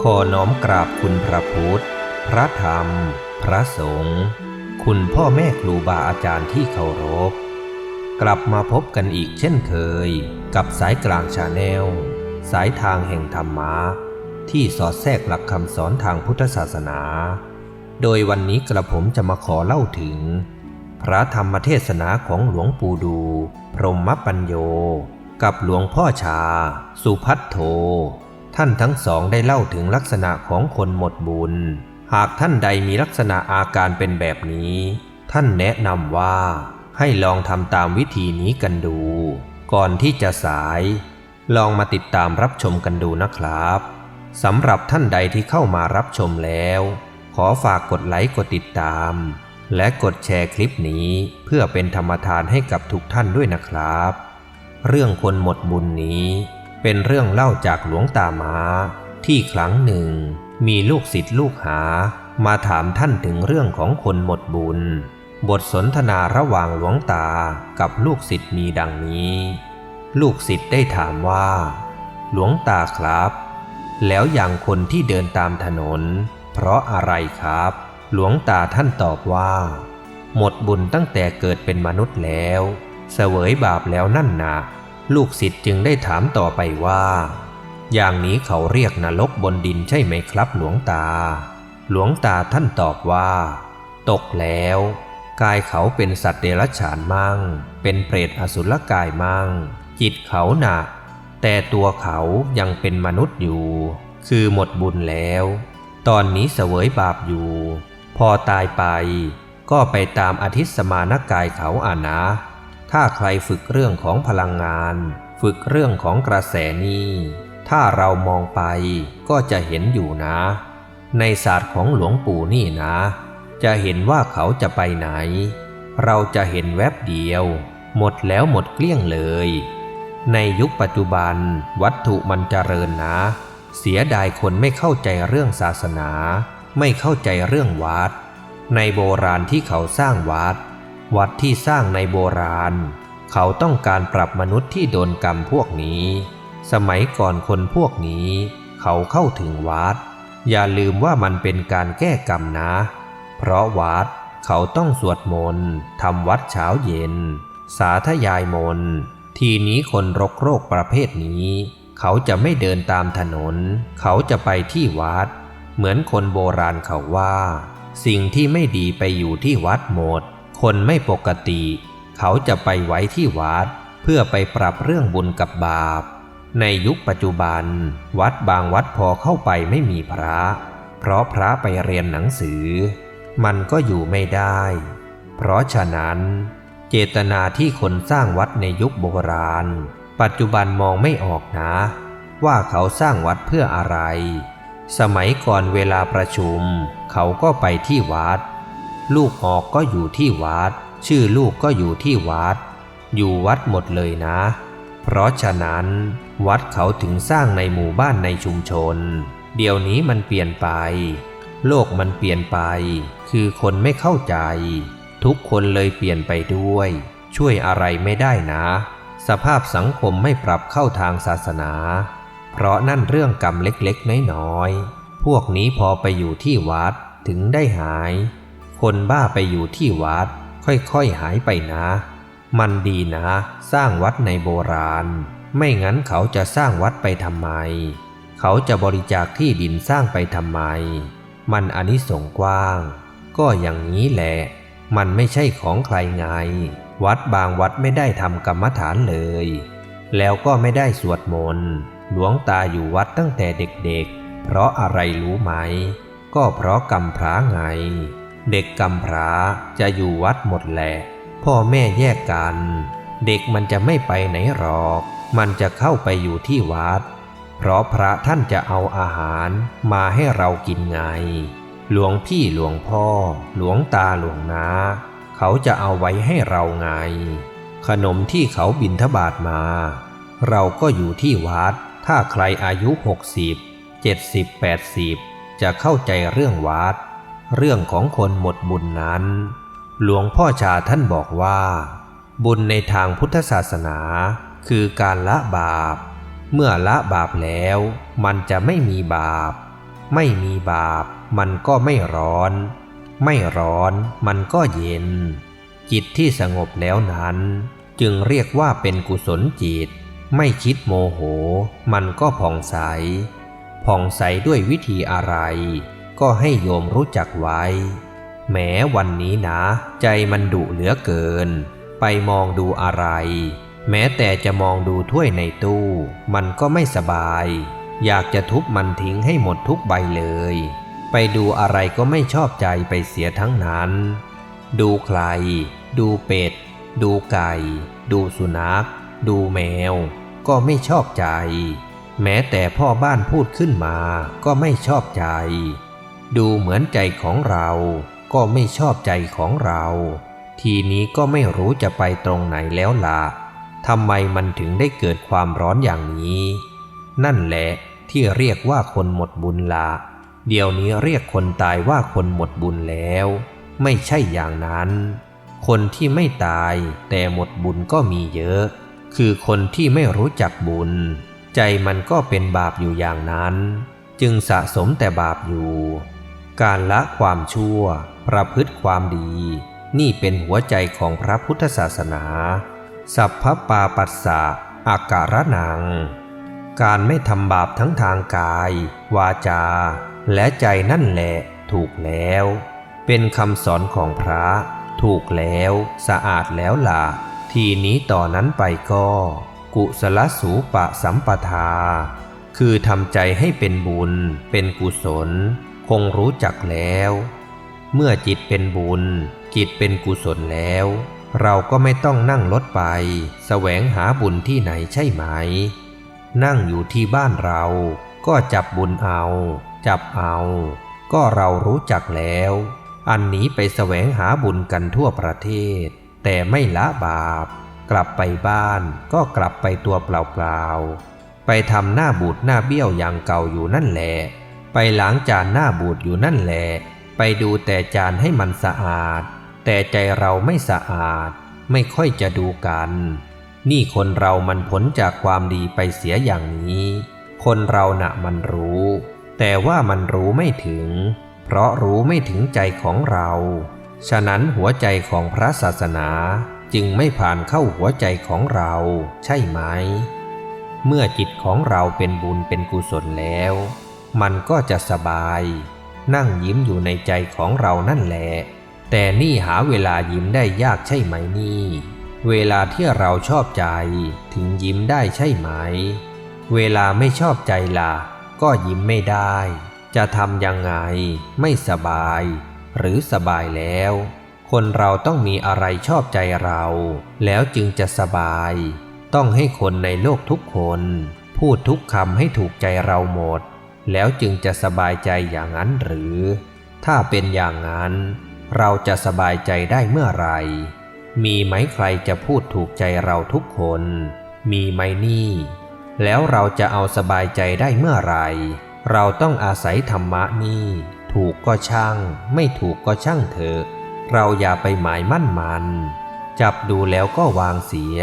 ขอน้อมกราบคุณพระพุทธ พระธรรม พระสงฆ์ คุณพ่อแม่ครูบาอาจารย์ที่เคารพ กลับมาพบกันอีกเช่นเคย กับสายกลางชาแนล สายทางแห่งธรรมะ ที่สอดแทรกหลักคำสอนทางพุทธศาสนา โดยวันนี้กระผมจะมาขอเล่าถึง พระธรรมเทศนาของหลวงปู่ดู พรหมปัญโย กับหลวงพ่อชา สุพัทโธ ท่านทั้งสองได้เล่าถึงลักษณะของคนหมดบุญ หากท่านใดมีลักษณะอาการเป็นแบบนี้ ท่านแนะนำว่า ให้ลองทำตามวิธีนี้กันดู ก่อนที่จะสาย ลองมาติดตามรับชมกันดูนะครับสำหรับท่านใดที่เข้ามารับชมแล้ว ขอฝากกดไลค์กดติดตาม และกดแชร์คลิปนี้เพื่อเป็นธรรมทานให้กับทุกท่านด้วยนะครับ เรื่องคนหมดบุญนี้ เป็นเรื่องเล่าจากหลวงตามาที่ครั้งหนึ่ง มีลูกศิษย์ลูกหา มาถามท่านถึงเรื่องของคนหมดบุญ บทสนทนาระหว่างหลวงตากับลูกศิษย์มีดังนี้ ลูกศิษย์ได้ถามว่า หลวงตาครับ แล้วอย่างคนที่เดินตามถนน เพราะอะไรครับ หลวงตาท่านตอบว่า หมดบุญตั้งแต่เกิดเป็นมนุษย์แล้ว เสวยบาปแล้วนั่นนะ ลูกศิษย์จึงได้ถามต่อไปว่า อย่างนี้เขาเรียกนรกบนดินใช่ไหมครับหลวงตา หลวงตาท่านตอบว่า ตกแล้ว กายเขาเป็นสัตว์เดรัจฉานมั่ง เป็นเปรตอสุรกายมั่ง จิตเขาหนักแต่ตัวเขายังเป็นมนุษย์อยู่ คือหมดบุญแล้ว ตอนนี้เสวยบาปอยู่ พอตายไป ก็ไปตามอธิสมานกายเขาอานะ ถ้าใครฝึกเรื่องของพลังงาน ฝึกเรื่องของกระแสนี้ ถ้าเรามองไปก็จะเห็นอยู่นะ ในศาสตร์ของหลวงปู่นี่นะ จะเห็นว่าเขาจะไปไหน เราจะเห็นแวบเดียว หมดแล้วหมดเกลี้ยงเลย ในยุคปัจจุบันวัตถุมันเจริญนะ เสียดายคนไม่เข้าใจเรื่องศาสนา ไม่เข้าใจเรื่องวัด ในโบราณที่เขาสร้างวัด วัดที่สร้างในโบราณ เขาต้องการปรับมนุษย์ที่โดนกรรมพวกนี้ สมัยก่อนคนพวกนี้ เขาเข้าถึงวัด อย่าลืมว่ามันเป็นการแก้กรรมนะ เพราะวัดเขาต้องสวดมนต์ทำวัดเช้าเย็น สาธยายมนต์ ทีนี้คนรกโรคประเภทนี้ เขาจะไม่เดินตามถนน เขาจะไปที่วัด เหมือนคนโบราณเขาว่า สิ่งที่ไม่ดีไปอยู่ที่วัดหมด คนไม่ปกติ เขาจะไปไว้ที่วัด เพื่อไปปรับเรื่องบุญกับบาป ในยุคปัจจุบัน วัดบางวัดพอเข้าไปไม่มีพระ เพราะพระไปเรียนหนังสือ มันก็อยู่ไม่ได้ เพราะฉะนั้น เจตนาที่คนสร้างวัดในยุคโบราณ ปัจจุบันมองไม่ออกนะ ว่าเขาสร้างวัดเพื่ออะไร สมัยก่อนเวลาประชุม เขาก็ไปที่วัด ลูกออกก็อยู่ที่วัด ชื่อลูกก็อยู่ที่วัด อยู่วัดหมดเลยนะ เพราะฉะนั้นวัดเขาถึงสร้างในหมู่บ้านในชุมชน เดี๋ยวนี้มันเปลี่ยนไป โลกมันเปลี่ยนไป คือคนไม่เข้าใจ ทุกคนเลยเปลี่ยนไปด้วย ช่วยอะไรไม่ได้นะ สภาพสังคมไม่ปรับเข้าทางศาสนา เพราะนั่นเรื่องกรรมเล็กๆน้อยๆพวกนี้พอไปอยู่ที่วัดถึงได้หาย คนบ้าไปอยู่ที่วัด ค่อยๆหายไปนะ มันดีนะ สร้างวัดในโบราณ ไม่งั้นเขาจะสร้างวัดไปทำไม เขาจะบริจาคที่ดินสร้างไปทำไม มันอนิสงส์กว้าง ก็อย่างนี้แหละ มันไม่ใช่ของใครไง วัดบางวัดไม่ได้ทำกรรมฐานเลย แล้วก็ไม่ได้สวดมนต์หลวงตาอยู่วัดตั้งแต่เด็กๆ เพราะอะไรรู้ไหม ก็เพราะกำพร้าไง เด็กกำพร้าจะอยู่วัดหมดแหละ พ่อแม่แยกกัน เด็กมันจะไม่ไปไหนหรอก มันจะเข้าไปอยู่ที่วัด เพราะพระท่านจะเอาอาหารมาให้เรากินไง หลวงพี่หลวงพ่อ หลวงตาหลวงนา เขาจะเอาไว้ให้เราไง ขนมที่เขาบินทบาทมา เราก็อยู่ที่วัด ถ้าใครอายุ 60 70 80 จะเข้าใจเรื่องวัด เรื่องของคนหมดบุญนั้น หลวงพ่อชาท่านบอกว่า บุญในทางพุทธศาสนา คือการละบาป เมื่อละบาปแล้ว มันจะไม่มีบาป ไม่มีบาป มันก็ไม่ร้อน ไม่ร้อนมันก็เย็น จิตที่สงบแล้วนั้น จึงเรียกว่าเป็นกุศลจิต ไม่คิดโมโห มันก็ผ่องใส ผ่องใสด้วยวิธีอะไร ก็ให้โยมรู้จักไว้ แม้วันนี้นะ ใจมันดุเหลือเกิน ไปมองดูอะไร แม้แต่จะมองดูถ้วยในตู้ มันก็ไม่สบาย อยากจะทุบมันทิ้งให้หมดทุกใบเลย ไปดูอะไรก็ไม่ชอบใจไปเสียทั้งนั้น ดูใคร ดูเป็ด ดูไก่ ดูสุนัข ดูแมว ก็ไม่ชอบใจ แม้แต่พ่อบ้านพูดขึ้นมาก็ไม่ชอบใจ ดูเหมือนใจของเรา ก็ไม่ชอบใจของเรา ทีนี้ก็ไม่รู้จะไปตรงไหนแล้วล่ะทำไมมันถึงได้เกิดความร้อนอย่างนี้ นั่นแหละที่เรียกว่าคนหมดบุญละเดี๋ยวนี้เรียกคนตายว่าคนหมดบุญแล้ว ไม่ใช่อย่างนั้น คนที่ไม่ตายแต่หมดบุญก็มีเยอะ คือคนที่ไม่รู้จักบุญ ใจมันก็เป็นบาปอยู่อย่างนั้น จึงสะสมแต่บาปอยู่ การละความชั่ว ประพฤติความดี นี่เป็นหัวใจของพระพุทธศาสนา สัพพปาปัสสะอาการะนัง การไม่ทำบาปทั้งทางกาย วาจา และใจนั่นแหละถูกแล้ว เป็นคำสอนของพระ ถูกแล้วสะอาดแล้วล่ะ ทีนี้ต่อนนั้นไปก็ กุศลสูปะสัมปทา คือทำใจให้เป็นบุญ เป็นกุศล คงรู้จักแล้ว เมื่อจิตเป็นบุญ จิตเป็นกุศลแล้ว เราก็ไม่ต้องนั่งรถไป แสวงหาบุญที่ไหนใช่ไหม นั่งอยู่ที่บ้านเรา ก็จับบุญเอา จับเอา ก็เรารู้จักแล้ว อันนี้ไปแสวงหาบุญกันทั่วประเทศ แต่ไม่ละบาป กลับไปบ้านก็กลับไปตัวเปล่าๆไปทำหน้าบูดหน้าเบี้ยวอย่างเก่าอยู่นั่นแหละ ไปล้างจานหน้าบูดอยู่นั่นแหละไปดูแต่จานให้มันสะอาด แต่ใจเราไม่สะอาด ไม่ค่อยจะดูกัน นี่คนเรามันผลจากความดีไปเสียอย่างนี้ คนเราน่ะมันรู้ แต่ว่ามันรู้ไม่ถึง เพราะรู้ไม่ถึงใจของเรา ฉะนั้นหัวใจของพระศาสนาจึงไม่ผ่านเข้าหัวใจของเรา ใช่ไหม เมื่อจิตของเราเป็นบุญเป็นกุศลแล้ว มันก็จะสบาย นั่งยิ้มอยู่ในใจของเรานั่นแหละ แต่นี่หาเวลายิ้มได้ยากใช่ไหมนี่ เวลาที่เราชอบใจถึงยิ้มได้ใช่ไหม เวลาไม่ชอบใจล่ะ ก็ยิ้มไม่ได้ จะทำยังไง ไม่สบาย หรือสบายแล้ว คนเราต้องมีอะไรชอบใจเรา แล้วจึงจะสบาย ต้องให้คนในโลกทุกคน พูดทุกคำให้ถูกใจเราหมด แล้วจึงจะสบายใจอย่างนั้นหรือ ถ้าเป็นอย่างนั้น เราจะสบายใจได้เมื่อไหร่มีไหมใครจะพูดถูกใจเราทุกคน มีไหมนี่ แล้วเราจะเอาสบายใจได้เมื่อไหร่เราต้องอาศัยธรรมะนี่ ถูกก็ช่าง ไม่ถูกก็ช่างเถอะ เราอย่าไปหมายมั่นมัน จับดูแล้วก็วางเสีย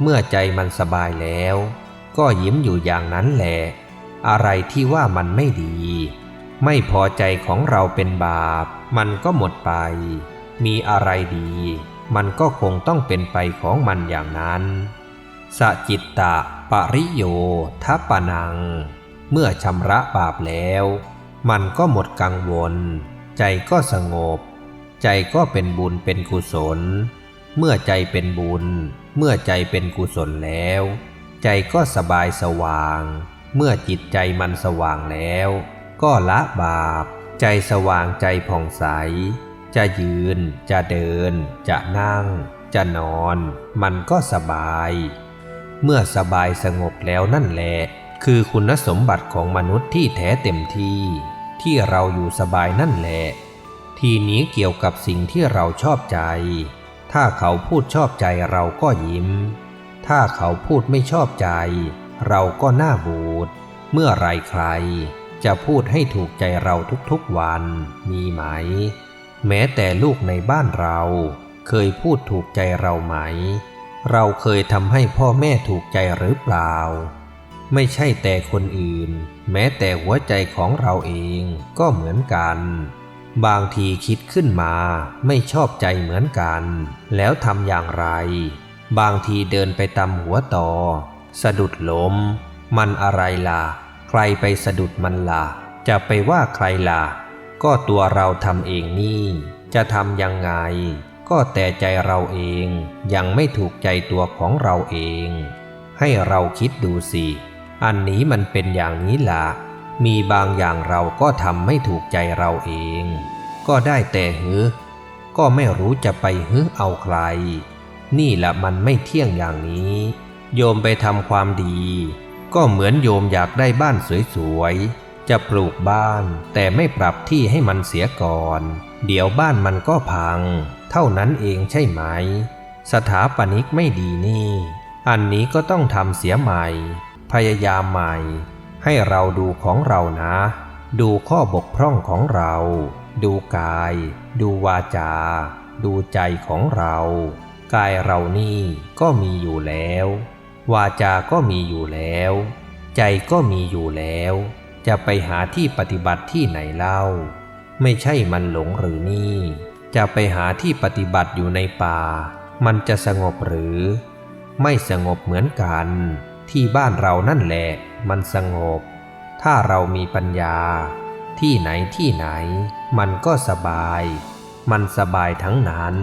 เมื่อใจมันสบายแล้ว ก็ยิ้มอยู่อย่างนั้นแหละ อะไรที่ว่ามันไม่ดี ไม่พอใจของเราเป็นบาป มันก็หมดไป มีอะไรดี มันก็คงต้องเป็นไปของมันอย่างนั้นสจิตตะปริโยทัปปนัง เมื่อชำระบาปแล้ว มันก็หมดกังวล ใจก็สงบ ใจก็เป็นบุญเป็นกุศล เมื่อใจเป็นบุญ เมื่อใจเป็นกุศลแล้ว ใจก็สบายสว่าง เมื่อจิตใจมันสว่างแล้ว ก็ละบาป ใจสว่างใจผ่องใส จะยืน จะเดิน จะนั่ง จะนอน มันก็สบาย เมื่อสบายสงบแล้วนั่นแหละ คือคุณสมบัติของมนุษย์ที่แท้เต็มที่ ที่เราอยู่สบายนั่นแหละ ทีนี้เกี่ยวกับสิ่งที่เราชอบใจ ถ้าเขาพูดชอบใจเราก็ยิ้ม ถ้าเขาพูดไม่ชอบใจ เราก็หน้าบูด เมื่อไรใคร จะพูดให้ถูกใจเราทุกๆวันมีไหม แม้แต่ลูกในบ้านเรา เคยพูดถูกใจเราไหม เราเคยทำให้พ่อแม่ถูกใจหรือเปล่า ไม่ใช่แต่คนอื่น แม้แต่หัวใจของเราเองก็เหมือนกันบางทีคิดขึ้นมาไม่ชอบใจเหมือนกัน แล้วทำอย่างไร บางทีเดินไปตามหัวต่อ สะดุดล้ม มันอะไรล่ะใครไปสะดุดมันล่ะจะไปว่าใครล่ะก็ตัวเราทำเองนี่ จะทำยังไง ก็แต่ใจเราเองยังไม่ถูกใจตัวของเราเอง ให้เราคิดดูสิ อันนี้มันเป็นอย่างนี้ล่ะ มีบางอย่างเราก็ทำไม่ถูกใจเราเอง ก็ได้แต่ฮึก็ไม่รู้จะไปฮึเอาใคร นี่แหละมันไม่เที่ยงอย่างนี้ โยมไปทำความดี ก็เหมือนโยมอยากได้บ้านสวยๆ จะปลูกบ้านแต่ไม่ปรับที่ให้มันเสียก่อน เดี๋ยวบ้านมันก็พัง เท่านั้นเองใช่ไหม สถาปนิกไม่ดีนี่ อันนี้ก็ต้องทำเสียใหม่ พยายามใหม่ ให้เราดูของเรานะ ดูข้อบกพร่องของเรา ดูกาย ดูวาจา ดูใจของเรา กายเรานี่ก็มีอยู่แล้ว วาจาก็มีอยู่แล้ว ใจก็มีอยู่แล้ว จะไปหาที่ปฏิบัติที่ไหนเล่า ไม่ใช่มันหลงหรือนี่ จะไปหาที่ปฏิบัติอยู่ในป่า มันจะสงบหรือ ไม่สงบเหมือนกัน ที่บ้านเรานั่นแหละ มันสงบ ถ้าเรามีปัญญา ที่ไหนที่ไหน มันก็สบาย มันสบายทั้งนั้น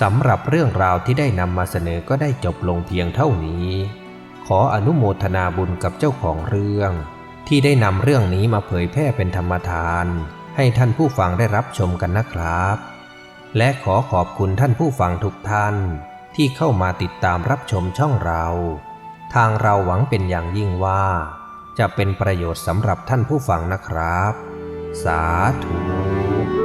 สำหรับเรื่องราวที่ได้นำมาเสนอก็ได้จบลงเพียงเท่านี้ ขออนุโมทนาบุญกับเจ้าของเรื่อง ที่ได้นำเรื่องนี้มาเผยแพร่เป็นธรรมทาน ให้ท่านผู้ฟังได้รับชมกันนะครับ และขอขอบคุณท่านผู้ฟังทุกท่าน ที่เข้ามาติดตามรับชมช่องเรา ทางเราหวังเป็นอย่างยิ่งว่า จะเป็นประโยชน์สำหรับท่านผู้ฟังนะครับ สาธุ